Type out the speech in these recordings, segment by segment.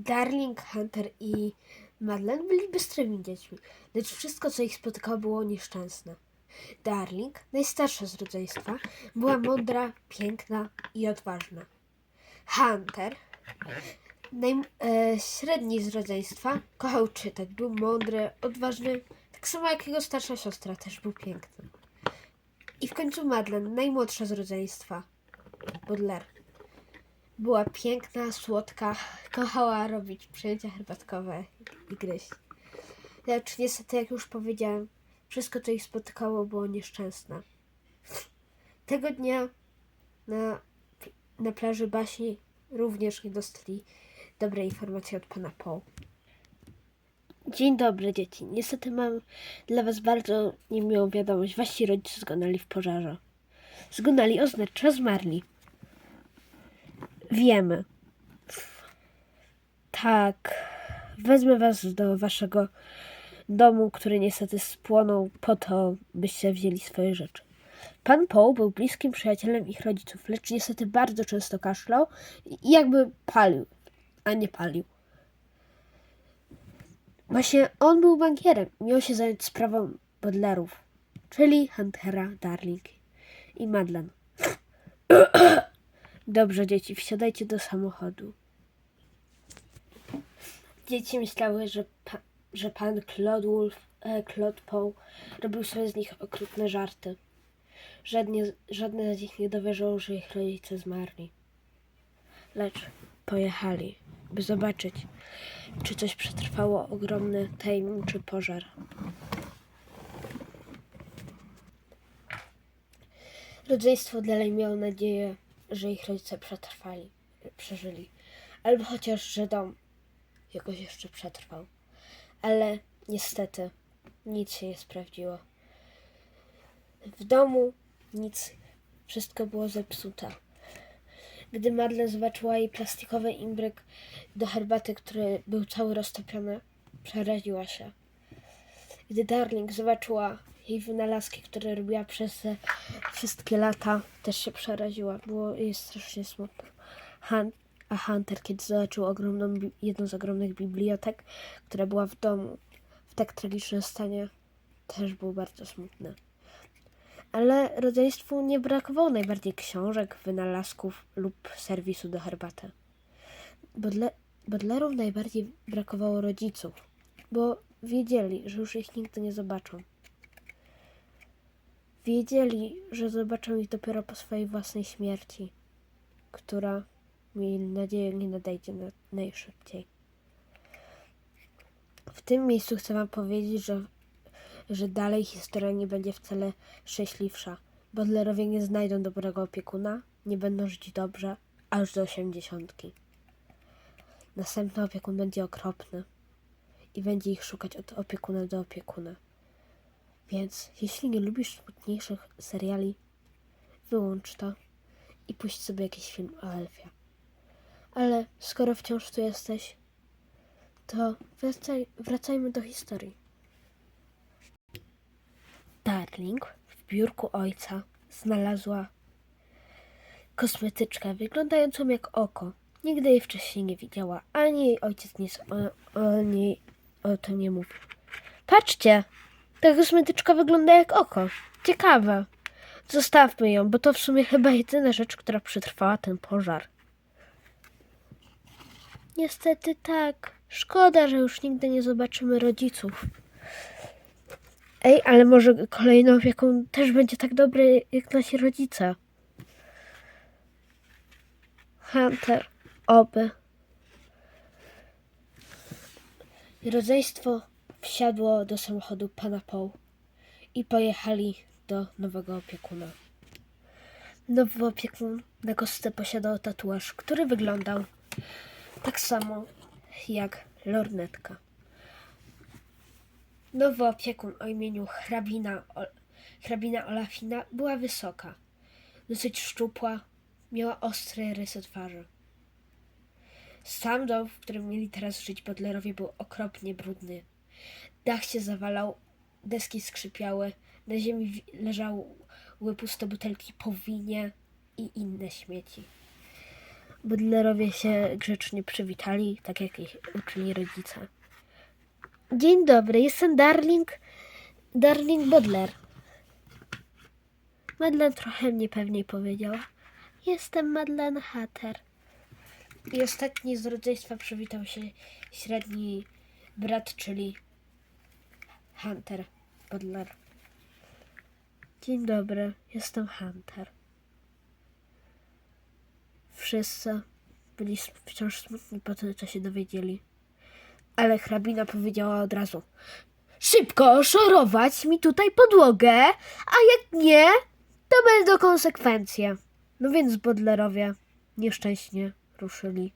Darling, Hunter i Madeleine byli bystrymi dziećmi, lecz wszystko, co ich spotykało, było nieszczęsne. Darling, najstarsza z rodzeństwa, była mądra, piękna i odważna. Hunter, naj, e, średni z rodzeństwa, kochał czytać, był mądry, odważny, tak samo jak jego starsza siostra, też był piękny. I w końcu Madeleine, najmłodsza z rodzeństwa, Baudelaire. Była piękna, słodka, kochała robić przyjęcia herbatkowe i gryźć. Lecz niestety, jak już powiedziałem, wszystko, co ich spotykało, było nieszczęsne. Tego dnia na, na plaży Basi również nie dostali dobrej informacji od pana Paul. Dzień dobry, dzieci. Niestety mam dla was bardzo niemiłą wiadomość. Wasi rodzice zgonęli w pożarze. Zgonęli oznacza zmarli. Wiemy. Tak. Wezmę was do waszego domu, który niestety spłonął po to, byście wzięli swoje rzeczy. Pan Paul był bliskim przyjacielem ich rodziców, lecz niestety bardzo często kaszlał i jakby palił, a nie palił. Właśnie on był bankierem i miał się zająć sprawą bodlerów, czyli Huntera, Darling i Madeleine. Dobrze, dzieci, wsiadajcie do samochodu. Dzieci myślały, że, pa, że pan Claude Wolf, e, Claude Poe robił sobie z nich okrutne żarty. Żadnie, żadne z nich nie dowierzyło, że ich rodzice zmarli. Lecz pojechali, by zobaczyć, czy coś przetrwało ogromny, tajemniczy pożar. Rodzeństwo dalej miało nadzieję, że ich rodzice przetrwali, przeżyli, albo chociaż, że dom jakoś jeszcze przetrwał. Ale niestety nic się nie sprawdziło. W domu nic, wszystko było zepsute. Gdy Madeleine zobaczyła jej plastikowy imbryk do herbaty, który był cały roztopiony, przeraziła się. Gdy Darling zobaczyła jej wynalazki, które robiła przez te wszystkie lata, też się przeraziła. Było jej strasznie smutno. Han, a Hunter, kiedy zobaczył ogromną, jedną z ogromnych bibliotek, która była w domu, w tak tragicznym stanie, też był bardzo smutny. Ale rodzeństwu nie brakowało najbardziej książek, wynalazków lub serwisu do herbaty. Bodle, Bodlerów najbardziej brakowało rodziców, bo wiedzieli, że już ich nigdy nie zobaczą. Wiedzieli, że zobaczą ich dopiero po swojej własnej śmierci, która, mieli nadzieję, nie nadejdzie na, najszybciej. W tym miejscu chcę Wam powiedzieć, że że dalej historia nie będzie wcale szczęśliwsza. Bodlerowie nie znajdą dobrego opiekuna, nie będą żyć dobrze, aż do osiemdziesiątki. Następny opiekun będzie okropny i będzie ich szukać od opiekuna do opiekuna. Więc jeśli nie lubisz smutniejszych seriali, wyłącz to i puść sobie jakiś film o Elfie. Ale skoro wciąż tu jesteś, to wracaj, wracajmy do historii. Darling w biurku ojca znalazła kosmetyczkę wyglądającą jak oko. Nigdy jej wcześniej nie widziała, ani jej ojciec nic o, o niej o tym nie mówił. Patrzcie, ta kosmetyczka wygląda jak oko. Ciekawe. Zostawmy ją, bo to w sumie chyba jedyna rzecz, która przetrwała ten pożar. Niestety tak. Szkoda, że już nigdy nie zobaczymy rodziców. Ej, ale może kolejną opieką też będzie tak dobry jak nasi rodzice. Hunter, oby. Rodzeństwo wsiadło do samochodu pana Paul i pojechali do nowego opiekuna. Nowy opiekun na kostce posiadał tatuaż, który wyglądał tak samo jak lornetka. Nowy opiekun o imieniu hrabina, o, hrabina Olafina była wysoka, dosyć szczupła, miała ostre rysy twarzy. Sam dom, w którym mieli teraz żyć Bodlerowie, był okropnie brudny. Dach się zawalał, deski skrzypiały, na ziemi leżały puste butelki po winie i inne śmieci. Bodlerowie się grzecznie przywitali, tak jak ich uczyli rodzice. Dzień dobry, jestem Darling, Darling Bodler. Madeleine trochę mnie pewniej powiedziała. Jestem Madeleine Hatter. I ostatni z rodzeństwa przywitał się średni brat, czyli Hunter Bodler. Dzień dobry, jestem Hunter. Wszyscy byli wciąż smutni po tym, co się dowiedzieli. Ale hrabina powiedziała od razu: Szybko szorować mi tutaj podłogę, a jak nie, to będą konsekwencje. No więc Bodlerowie nieszczęśnie ruszyli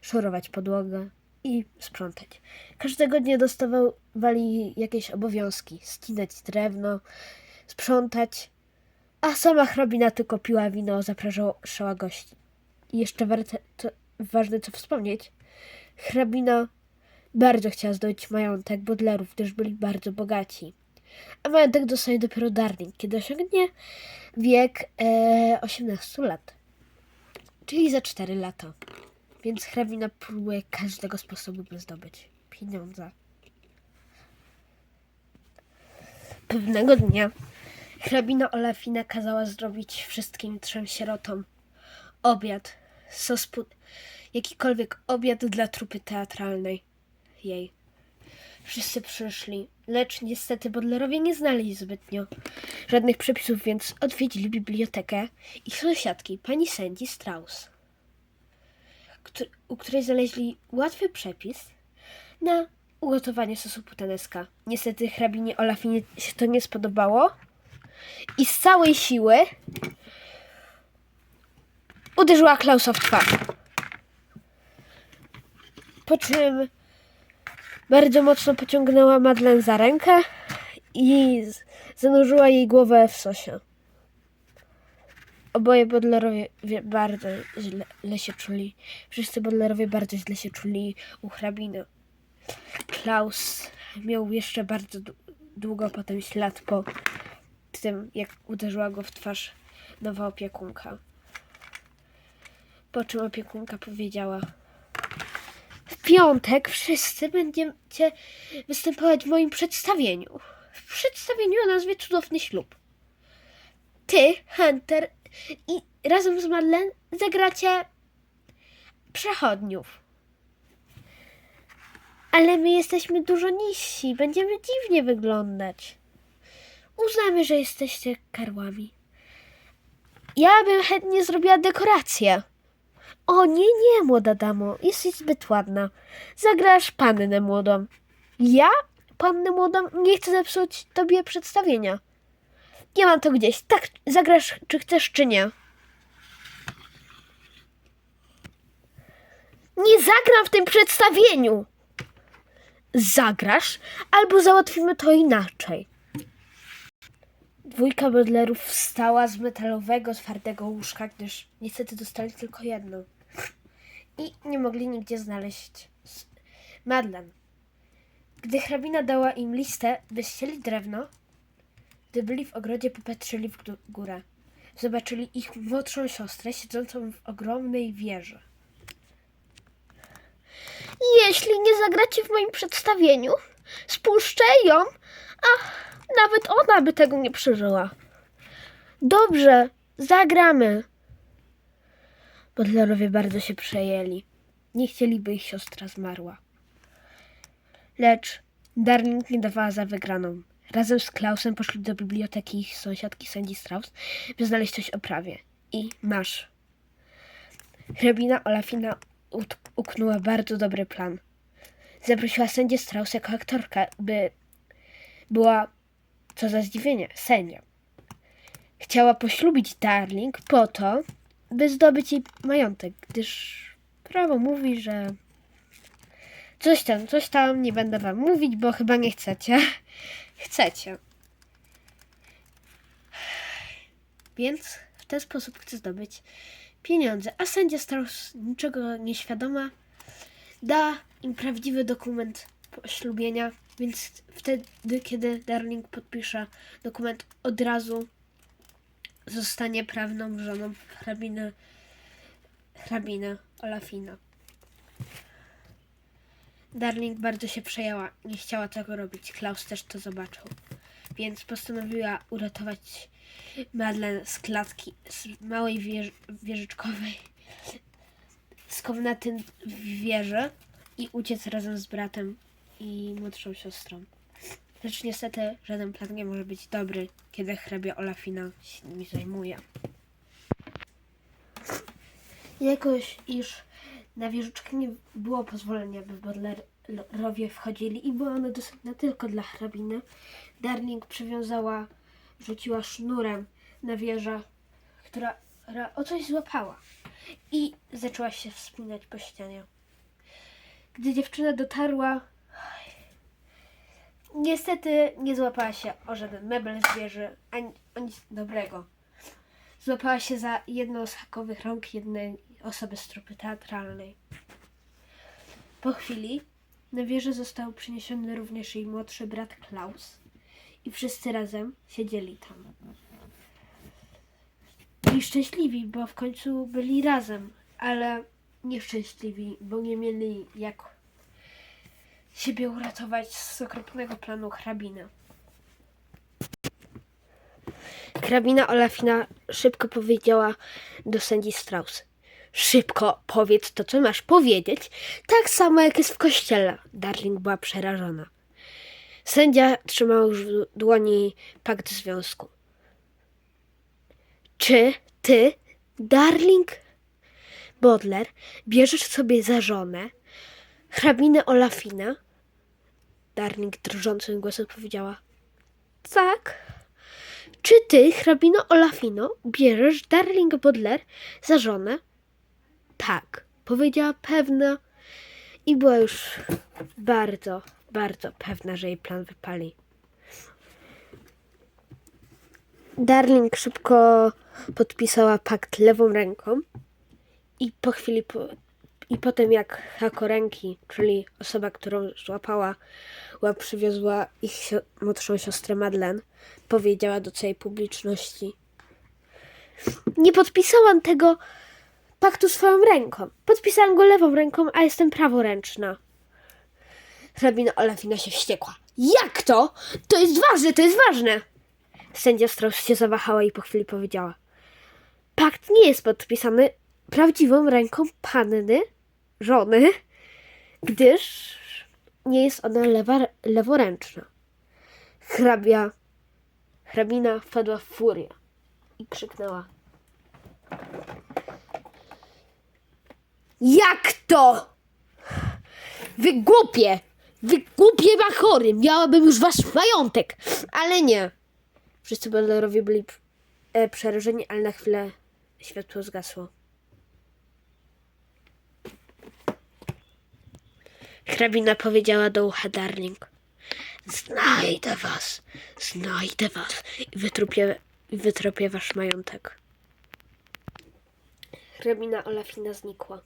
szorować podłogę i sprzątać. Każdego dnia dostawali jakieś obowiązki: ścinać drewno, sprzątać, a sama hrabina tylko piła wino, zapraszała gości. I jeszcze warte, to, ważne co wspomnieć, hrabina bardzo chciała zdobyć majątek Bodlerów, gdyż byli bardzo bogaci. A majątek dostanie dopiero Darling, kiedy osiągnie wiek e, 18 lat. Czyli za 4 lata. Więc hrabina próbuje każdego sposobu, by zdobyć pieniądze. Pewnego dnia hrabina Olafina kazała zrobić wszystkim trzem sierotom obiad, sos pu- jakikolwiek obiad dla trupy teatralnej jej. Wszyscy przyszli, lecz niestety Bodlerowie nie znali zbytnio żadnych przepisów, więc odwiedzili bibliotekę ich sąsiadki, pani Sandy Strauss, u której znaleźli łatwy przepis na ugotowanie sosu putaneska. Niestety hrabinie Olafinie się to nie spodobało i z całej siły uderzyła Klausa w twarz. Po czym bardzo mocno pociągnęła Madeleine za rękę i zanurzyła jej głowę w sosie. Oboje Bodlerowie wie- bardzo źle, się czuli. Wszyscy Bodlerowie bardzo źle się czuli u hrabiny. Klaus miał jeszcze bardzo dłu- długo potem ślad po tym, jak uderzyła go w twarz nowa opiekunka. Po czym opiekunka powiedziała: W piątek wszyscy będziecie występować w moim przedstawieniu. W przedstawieniu o nazwie Cudowny Ślub. Ty, Hunter i razem z Madeleine zagracie przechodniów. Ale my jesteśmy dużo niżsi, będziemy dziwnie wyglądać. Uznamy, że jesteście karłami. Ja bym chętnie zrobiła dekorację. O nie, nie, młoda damo, jesteś zbyt ładna. Zagrasz pannę młodą. Ja? Pannę młodą? Nie chcę zepsuć tobie przedstawienia. Ja mam to gdzieś. Tak, zagrasz, czy chcesz, czy nie. Nie zagram w tym przedstawieniu. Zagrasz, albo załatwimy to inaczej. Dwójka bodlerów wstała z metalowego, twardego łóżka, gdyż niestety dostali tylko jedno. I nie mogli nigdzie znaleźć Madlen. Gdy hrabina dała im listę, by drewno, gdy byli w ogrodzie, popatrzyli w gó- górę. Zobaczyli ich młodszą siostrę siedzącą w ogromnej wieży. Jeśli nie zagracie w moim przedstawieniu, spuszczę ją, a nawet ona by tego nie przeżyła. Dobrze, zagramy. Bodlerowie bardzo się przejęli. Nie chcieli, by ich siostra zmarła. Lecz Darling nie dawała za wygraną. Razem z Klausem poszli do biblioteki ich sąsiadki Sandy Strauss, by znaleźć coś o prawie. I masz. Hrabina Olafina uknęła bardzo dobry plan. Zaprosiła Sandy Strauss jako aktorkę, by była, co za zdziwienie, sędzią. Chciała poślubić Darling po to, by zdobyć jej majątek, gdyż prawo mówi, że coś tam, coś tam, nie będę wam mówić, bo chyba nie chcecie. Chcecie. Więc w ten sposób chce zdobyć pieniądze, a sędzia Strauss niczego nieświadoma da im prawdziwy dokument poślubienia, więc wtedy, kiedy Darling podpisze dokument, od razu zostanie prawną żoną hrabiny hrabinę Olafina. Darling bardzo się przejęła, nie chciała tego robić. Klaus też to zobaczył. Więc postanowiła uratować Madeleine z klatki, z małej wież, wieżyczkowej, z komnaty w wieży i uciec razem z bratem i młodszą siostrą. Lecz niestety żaden plan nie może być dobry, kiedy hrabia Olafina się nimi zajmuje. Jakoś, iż na wieżyczkę nie było pozwolenia, by Bodlerowie wchodzili i była ona dostępna tylko dla hrabiny. Darling przywiązała, rzuciła sznurem na wieżę, która która o coś złapała i zaczęła się wspinać po ścianie. Gdy dziewczyna dotarła, niestety nie złapała się o żaden mebel z wieży, ani o nic dobrego. Złapała się za jedną z hakowych rąk jednej osoby z trupy teatralnej. Po chwili na wieżę został przyniesiony również jej młodszy brat Klaus i wszyscy razem siedzieli tam. Byli szczęśliwi, bo w końcu byli razem, ale nieszczęśliwi, bo nie mieli jak siebie uratować z okropnego planu hrabiny. Hrabina Olafina szybko powiedziała do sędzi Strauss. Szybko powiedz to, co masz powiedzieć, tak samo jak jest w kościele. Darling była przerażona. Sędzia trzymał już w dłoni pakt związku. Czy ty, Darling Bodler, bierzesz sobie za żonę hrabinę Olafina? Darling drżącym głosem powiedziała. Tak. Czy ty, hrabino Olafino, bierzesz Darling Bodler za żonę? Tak, powiedziała pewna i była już bardzo, bardzo pewna, że jej plan wypali. Darling szybko podpisała pakt lewą ręką i po chwili, po, i potem jak hakoręki, czyli osoba, którą złapała, łap przywiozła ich sio- młodszą siostrę Madeleine, powiedziała do całej publiczności. Nie podpisałam tego paktu swoją ręką. Podpisałam go lewą ręką, a jestem praworęczna. Hrabina Olafina się wściekła. Jak to? To jest ważne, to jest ważne! Sędzia Strauss się zawahała i po chwili powiedziała. Pakt nie jest podpisany prawdziwą ręką panny, żony, gdyż nie jest ona lewa, leworęczna. Hrabia, hrabina wpadła w furię i krzyknęła. Jak to? Wy głupie! Wy głupie bachory! Miałabym już wasz majątek! Ale nie. Wszyscy Bodlerowie byli e, przerażeni, ale na chwilę światło zgasło. Hrabina powiedziała do ucha Darling. Znajdę was, znajdę was i wytrupię, i wytropię wasz majątek. Hrabina Olafina znikła.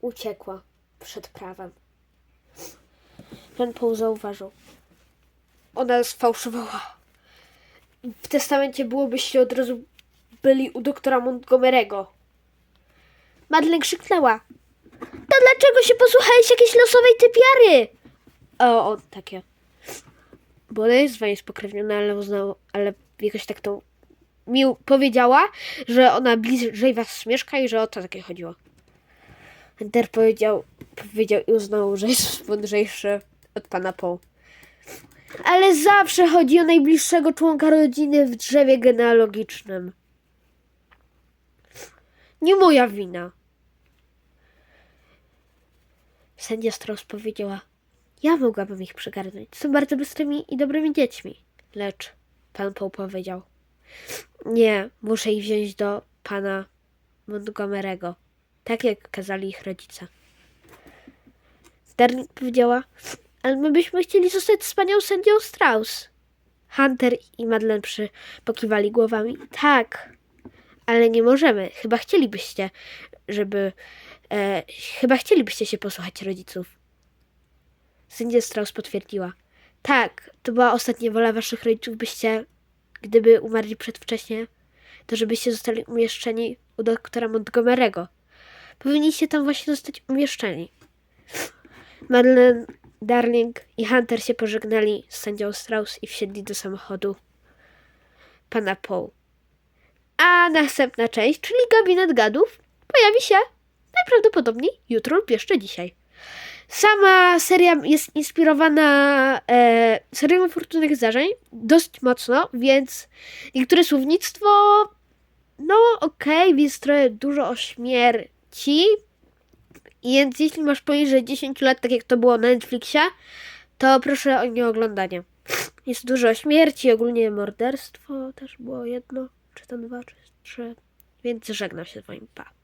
Uciekła przed prawem. Pan Paul zauważył. Ona sfałszowała. W testamencie byłobyście od razu byli u doktora Montgomery'ego. Madeleine krzyknęła. To dlaczego się posłuchałeś jakiejś losowej typiary? O, o, takie. Bo ona jest spokrewniona, ale uznał, ale jakoś tak to mi powiedziała, że ona bliżej was mieszka i że o to takie chodziło. Hunter powiedział, powiedział i uznał, że jest mądrzejszy od pana Poe. Ale zawsze chodzi o najbliższego członka rodziny w drzewie genealogicznym. Nie moja wina. Sędzia Strauss powiedziała, ja mogłabym ich przygarnąć. Są bardzo bystrymi i dobrymi dziećmi. Lecz pan Poe powiedział, nie, muszę ich wziąć do pana Montgomery'ego, tak jak kazali ich rodzice. Darling powiedziała, ale my byśmy chcieli zostać z panią sędzią Strauss. Hunter i Madeleine przy pokiwali głowami. Tak, ale nie możemy. Chyba chcielibyście, żeby. E, chyba chcielibyście się posłuchać rodziców. Sędzia Strauss potwierdziła. Tak, to była ostatnia wola waszych rodziców, byście, gdyby umarli przedwcześnie, to żebyście zostali umieszczeni u doktora Montgomery'ego. Powinniście tam właśnie zostać umieszczeni. Madeleine, Darling i Hunter się pożegnali z sędzią Strauss i wsiedli do samochodu pana Poe. A następna część, czyli gabinet gadów, pojawi się najprawdopodobniej jutro lub jeszcze dzisiaj. Sama seria jest inspirowana e, serią fortunnych zdarzeń dość mocno, więc niektóre słownictwo, no okej, jest trochę dużo o śmierci, więc jeśli masz poniżej 10 lat, tak jak to było na Netflixie, to proszę o nieoglądanie. Jest dużo śmierci, ogólnie morderstwo też było jedno, czy tam dwa, czy trzy, więc żegnam się z wami, pa.